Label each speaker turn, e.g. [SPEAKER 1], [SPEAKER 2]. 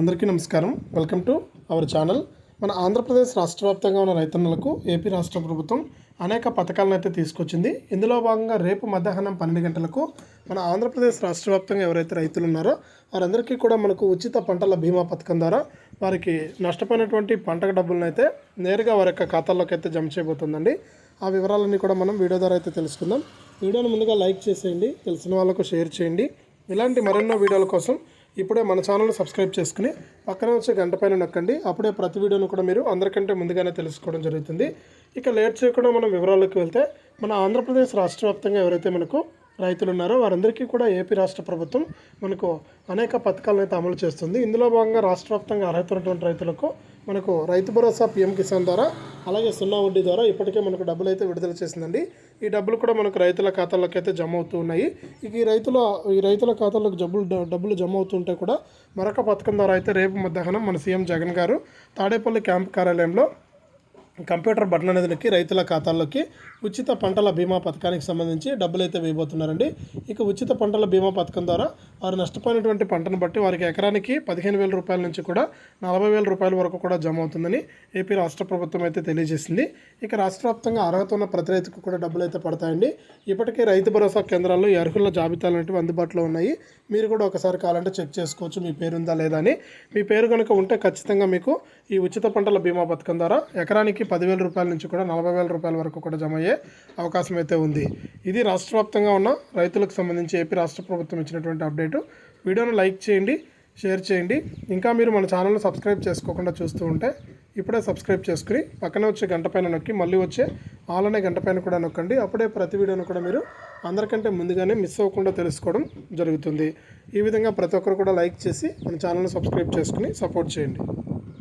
[SPEAKER 1] అందరికీ నమస్కారం. Welcome to our channel మన ఆంధ్రప్రదేశ్ రాష్ట్ర వ్యాప్తంగా ఉన్న రైతన్నలకు ఏపీ రాష్ట్ర ప్రభుత్వం అనేక పథకాలను అయితే తీసుకొచ్చింది. ఇందులో భాగంగా రేపు మధ్యాహ్నం పన్నెండు గంటలకు మన ఆంధ్రప్రదేశ్ రాష్ట్ర వ్యాప్తంగా ఎవరైతే రైతులు ఉన్నారో వారందరికీ కూడా మనకు ఉచిత పంటల బీమా పథకం ద్వారా వారికి నష్టపోయినటువంటి పంటకు డబ్బులను అయితే నేరుగా వారి యొక్క ఖాతాల్లోకి అయితే జమ చేయబోతుందండి. ఆ వివరాలన్నీ కూడా మనం వీడియో ద్వారా అయితే తెలుసుకుందాం. వీడియోని ముందుగా లైక్ చేసేయండి. తెలిసిన వాళ్ళకు షేర్ చేయండి. ఇలాంటి మరెన్నో వీడియోల కోసం ఇప్పుడే మన ఛానల్ని సబ్స్క్రైబ్ చేసుకుని పక్కనే వచ్చే గంట పైన నొక్కండి. అప్పుడే ప్రతి వీడియోను కూడా మీరు అందరికంటే ముందుగానే తెలుసుకోవడం జరుగుతుంది. ఇక లేట్ చేయకుండా మనం వివరాల్లోకి వెళ్తే మన ఆంధ్రప్రదేశ్ రాష్ట్ర వ్యాప్తంగా ఎవరైతే మనకు రైతులు ఉన్నారో వారందరికీ కూడా ఏపీ రాష్ట్ర ప్రభుత్వం మనకు అనేక పథకాలను అయితే అమలు చేస్తుంది. ఇందులో భాగంగా రాష్ట్ర వ్యాప్తంగా అర్హత ఉన్నటువంటి రైతులకు మనకు రైతు భరోసా పీఎం కిసాన్ ద్వారా అలాగే సున్నా వడ్డీ ద్వారా ఇప్పటికే మనకు డబ్బులు అయితే విడుదల చేసిందండి. ఈ డబ్బులు కూడా మనకు రైతుల ఖాతాల్లోకి అయితే జమ అవుతూ ఉన్నాయి. ఇక ఈ రైతుల ఈ రైతుల ఖాతాలకు డబ్బులు డబ్బులు జమ అవుతుంటే కూడా మరొక పథకం ద్వారా అయితే రేపు మధ్యాహ్నం మన సీఎం జగన్ గారు తాడేపల్లి క్యాంప్ కార్యాలయంలో కంప్యూటర్ బటన్ అనేది నొక్కి రైతుల ఖాతాల్లోకి ఉచిత పంటల బీమా పథకానికి సంబంధించి డబ్బులు అయితే వేయబోతున్నారండి. ఇక ఉచిత పంటల బీమా పథకం ద్వారా వారు నష్టపోయినటువంటి పంటను బట్టి వారికి ఎకరానికి పదిహేను వేల రూపాయల నుంచి కూడా నలభై వేల రూపాయల వరకు కూడా జమ అవుతుందని ఏపీ రాష్ట్ర ప్రభుత్వం అయితే తెలియజేసింది. ఇక రాష్ట్ర వ్యాప్తంగా అర్హత ఉన్న ప్రతి రైతుకు కూడా డబ్బులు అయితే పడతాయండి. ఇప్పటికే రైతు భరోసా కేంద్రాల్లో ఈ అర్హుల జాబితాలు అనేవి అందుబాటులో ఉన్నాయి. మీరు కూడా ఒకసారి కావాలంటే చెక్ చేసుకోవచ్చు. మీ పేరు ఉందా లేదా అని. మీ పేరు కనుక ఉంటే ఖచ్చితంగా మీకు ఈ ఉచిత పంటల బీమా పథకం ద్వారా ఎకరానికి పదివేల రూపాయల నుంచి కూడా నలభై వేల రూపాయల వరకు కూడా జమ అయ్యే అవకాశం అయితే ఉంది. ఇది రాష్ట్ర వ్యాప్తంగా ఉన్న రైతులకు సంబంధించి ఏపీ రాష్ట్ర ప్రభుత్వం ఇచ్చినటువంటి అప్డేట్. వీడియోను లైక్ చేయండి షేర్ చేయండి. ఇంకా మీరు మన ఛానల్ని సబ్స్క్రైబ్ చేసుకోకుండా చూస్తూ ఉంటే ఇప్పుడే సబ్స్క్రైబ్ చేసుకుని పక్కనే వచ్చే గంట పైన నొక్కి మళ్ళీ వచ్చే ఆల్ అనే గంట పైన కూడా నొక్కండి. అప్పుడే ప్రతి వీడియోను కూడా మీరు అందరికంటే ముందుగానే మిస్ అవ్వకుండా తెలుసుకోవడం జరుగుతుంది. ఈ విధంగా ప్రతి ఒక్కరు కూడా లైక్ చేసి మన ఛానల్ని సబ్స్క్రైబ్ చేసుకుని సపోర్ట్ చేయండి.